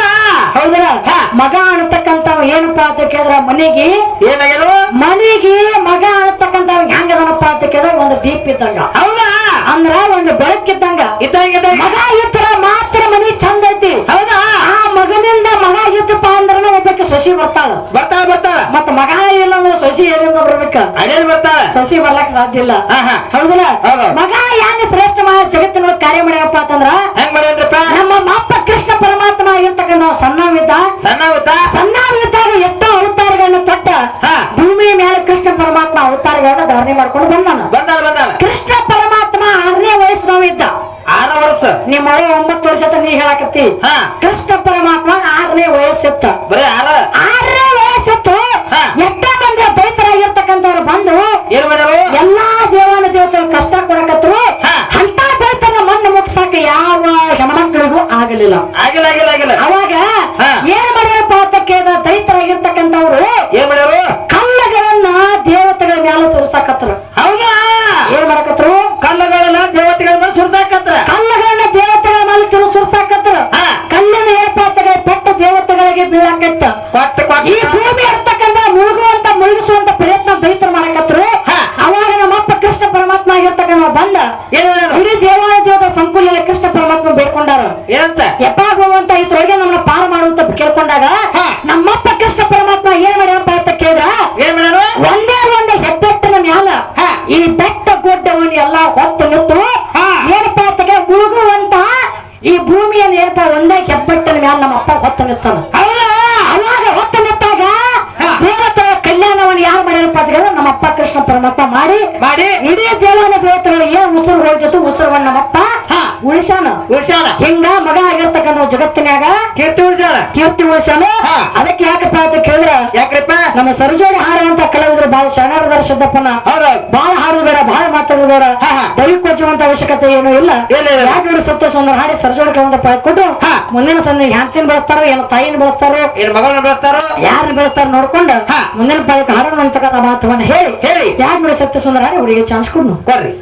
ಹೌದಲ್ಲ ಹಾ. ಮಗ ಅನ್ನತಕ್ಕಂತ ಏನಪ್ಪಾ ಅಂತ ಕೇಳಿದ್ರ ಮನೆಗೆ? ಏನಾಗ್ಯಾರು ಮನೆಗೆ ಮಗ ಅನ್ನತಕ್ಕಂಥವ್ ಹೆಂಗದನಪ್ಪ ಅಂತ ಕೇಳಿದ್ರೆ ಒಂದು ದೀಪ ಇದ್ದಂಗ. ಹೌದಾ? ಅಂದ್ರ ಒಂದು ಬೆಳಕಿದ್ದಂಗ ಇದ್ದಂಗ. ಮಗ ಇದ್ರ ಮಾತ್ರ ಮನಿ ಚಂದ ಐತಿ. ಹೌದಾ? ಆ ಮಗನಿಂದ ಮಗ ಇದ್ದಪ್ಪ ಅಂದ್ರ ಒಬ್ಬಕ್ಕೆ ಸಸಿ ಬರ್ತಾಳ. ಬರ್ತಾಳ ಬರ್ತಾಳ ಮತ್ತ ಮಗ ಇಲ್ಲ ಅಂದ್ರೆ ಸೊಸಿ ಎಲ್ಲಿಂದ ಬರ್ಬೇಕ? ಅದೇನ್ ಬರ್ತಾಳ ಸೊಸಿ ಬರ್ಲಕ್ ಸಾಧ್ಯ ಇಲ್ಲ. ಹೌದಲ್ಲ? ಹೌದು. ಮಗ ಹೆಂಗ ಶ್ರೇಷ್ಠ ಮಹಾ ಜಗತ್ತಿನ ಕಾರ್ಯ ಮಾಡ್ಯಪ್ಪ ಅಂತಂದ್ರ ಹೆಂಗ್ ಮಾಡ್ಯಾನ್ರಪ್ಪ? ನಮ್ಮ ಮಾಪ ಕೃಷ್ಣ ಪರಮಾತ್ಮ ಆಗಿರ್ತಕ್ಕಂಥ ನಾವು ಸಣ್ಣವಿದ್ದ. ಸಣ್ಣ ಗೊತ್ತಾ ಸಣ್ಣವಿದ್ದಾಗ ಎಷ್ಟೋ ಅವತಾರಗಳನ್ನ ತೊಟ್ಟ ಭೂಮಿ ಮೇಲೆ ಕೃಷ್ಣ ಪರಮಾತ್ಮ ಅವತಾರಗಳನ್ನ ಧಾರಣೆ ಮಾಡ್ಕೊಂಡು ಬಂದ ಬಂದಾಳ ಆರ ವರ್ಷ. ನಿಮ್ಮ ಮಳೆ ಒಂಬತ್ತು ವರ್ಷ ಅಂತ ನೀ ಹೇಳಕತ್ತಿ. ಹಾ. ಕೃಷ್ಣ ಪರಮಾತ್ಮ ಆರನೇ ವಯಸ್ಸಿತ್ತ. ಬರೀ ಆರ. ಆರನೇ ವಯಸ್ಸಿತ್ತು ಎಟ್ಟ ಬಂದ್ರೆ ದೈತರಾಗಿರ್ತಕ್ಕಂಥವ್ರು ಬಂದು ಏನ್ ಮಾಡ್ಯಾರು? ಎಲ್ಲಾ ದೇವಾನ ದೇವತೆಗಳು ಕಷ್ಟ ಕೊಡಕತ್ರು. ಅಂತ ದೈತನ ಮಣ್ಣು ಮುಟ್ಸಾಕ ಯಾವ ಹೆಣ್ಮಕ್ಳಿಗೂ ಆಗಲಿಲ್ಲ. ಆಗಿಲ್ಲ ಆಗಿಲ್ಲ ಆಗಿಲ್ಲ. ಅವಾಗ. ಏನ್ ಮಾಡ್ಯಾರಪ್ಪ ಅಂತ ಕೇಳಿದ ದೈತರಾಗಿರ್ತಕ್ಕಂಥವ್ರು ಏನ್ ಮಾಡ್ಯಾರು? ಕಲ್ಲಗಳನ್ನ ದೇವತೆಗಳ ಮ್ಯಾಲ ಸುರ್ಸಾಕತ್ರು ಹೌದಾ ಏನ್ ಮಾಡಕತ್ರು ಕಲ್ಲುಗಳನ್ನ ದೇವತೆಗಳ ಮೇಲೆ ಸುರ್ಸಾಕತ್ರ ಕಲ್ಲುಗಳನ್ನ ದೇವತೆಗಳ ಮೇಲೆ ತಿರು ಸುರ್ಸಾಕತ್ರು ಹಾ. ಕಲ್ಲಿನ ಏರ್ಪಾತಗಳ ಪೆಟ್ಟ ದೇವತೆಗಳಿಗೆ ಬೀಳಕತ್ತ ಈ ಭೂಮಿ ಇರ್ತಕ್ಕಂಥ ಮುಳುಗುವಂತ ಮುಳುಗಿಸುವಂತ ಪ್ರಯತ್ನ ದೈತರು ಮಾಡಕತ್ರು. ಅವಾಗ ನಮ್ಮಪ್ಪ ಕೃಷ್ಣ ಪರಮಾತ್ಮ ಆಗಿರ್ತಕ್ಕಂಥ ಬಂದ. ಇಡೀ ದೇವಾಲಯ ದೇವದ ಸಂಕುಲದಲ್ಲಿ ಕೃಷ್ಣ ಪರಮಾತ್ಮ ಬೇಡ್ಕೊಂಡಾರ. ಏನಂತ? ಎಪ್ಪಾಗುವಂತ ಇದ್ರೊಳಗೆ ನಮ್ಮನ್ನ ಪಾರ ಮಾಡುವಂತ ಕೇಳ್ಕೊಂಡಾಗ. ನಮ್ಮಪ್ಪ ಕೃಷ್ಣ ಪರಮಾತ್ಮ ಏನ್ ಮಾಡ್ಯಾರಪ್ಪ ಅಂತ ಕೇಳಿದ್ರ? ಏನ್ ಮಾಡ್ಯಾರು ಒಂದೇ ಒಂದು ಹೆಬ್ಬೆಟ್ಟಿನ ಮ್ಯಾಲ. ಈ ಬೆಟ್ಟ ಗುಡ್ಡವನ್ನು ಎಲ್ಲಾ ಹೊತ್ತು ನಿಂತು. ಏನಪ್ಪ ಮುಳುಗುವಂತ ಈ ಭೂಮಿಯನ್ನು ಏನಪ್ಪ ಒಂದೇ ಹೆಬ್ಬೆಟ್ಟಿನ ಮ್ಯಾಲ ನಮ್ಮಪ್ಪ ಹೊತ್ತು ನಿಂತಾನ ಹೌದಾ ಅವಾಗ ಹೊತ್ತು ನಿಂತಾಗ ಹಾ. ದೇವತೆಗಳ ಕಲ್ಯಾಣವನ್ನು ಯಾರು ಮಾಡ್ಯಾರಪ್ಪ ಅಂತ ಕೇಳಿದ್ರೆ ನಮ್ಮಪ್ಪ ಪರಮಾತ್ಮ ಮಾಡಿ ಮಾಡಿ. ಇಡೀ ದೇವಾಲಯ ದೇವತೆಗಳು ಏನ್ ಉಸಿರು ಹೋಯ್ತು ಉಸಿರವನ್ನ ನಮ್ಮಪ್ಪ ಉಳಿಸಾನ ಉಳ್ಸ್ಯಾನ. ಹಿಂಗ ಮಗ ಆಗಿರ್ತಕ್ಕಂಥ ಜಗತ್ತಿನಾಗ ಕೀರ್ತಿ ಉಳಿಸಾನ ಕೀರ್ತಿ ಉಳಿಸಾನ. ಅದಕ್ಕೆ ಯಾಕಪ್ಪ ಅಂತ ಕೇಳಿದ್ರೆ? ಯಾಕ್ರಪ್ಪ? ನಮ್ಮ ಸರಜೋಡಿ ಹಾರುವಂತ ಕಲಾವಿದರು ಬಹಳ ಶರಣರದಾರ ಹೌದೌದು. ಬಹಳ ಹಾಡುದು ಬೇಡ ಬಹಳ ಮಾತಾಡೋದು ಬೇಡ ಹಾ, ಹಾ. ದೈವ ಕೊಚ್ಚುವಂತ ಅವಶ್ಯಕತೆ ಏನೂ ಇಲ್ಲ. ಯಾಕೆ ಸತ್ಯ ಸುಂದರ ಹಾಡಿ ಸರಜೋಡಿ ಕಲಾವಂತ ಕೊಟ್ಟು ಹಾ. ಮುಂದಿನ ಸಂದಿ ಹ್ಯಾಂತಿನ ಬೆಳೆಸ್ತಾರೋ ಏನೋ ತಾಯಿನ ಬಳಸ್ತಾರೋ ಏನ್ ಮಗಳನ್ನ ಬಳಸ್ತಾರೋ? ಯಾರನ್ನ ಬಳಸ್ತಾರ ನೋಡ್ಕೊಂಡು ಹಾ. ಮುಂದಿನ ಪಾಯಕ್ಕೆ ಹಾಡೋಣ ಅಂತಕ್ಕಂಥ ಮಾತವನ್ನ ಹೇಳಿ. ಹೇಳಿ. ಯಾಕೆ ಸತ್ಯ ಸುಂದರ ಹಾಡಿ ಅವರಿಗೆ ಚಾನ್ಸ್ ಕೊಡ್ನು. ಕೊಡ್ರಿ.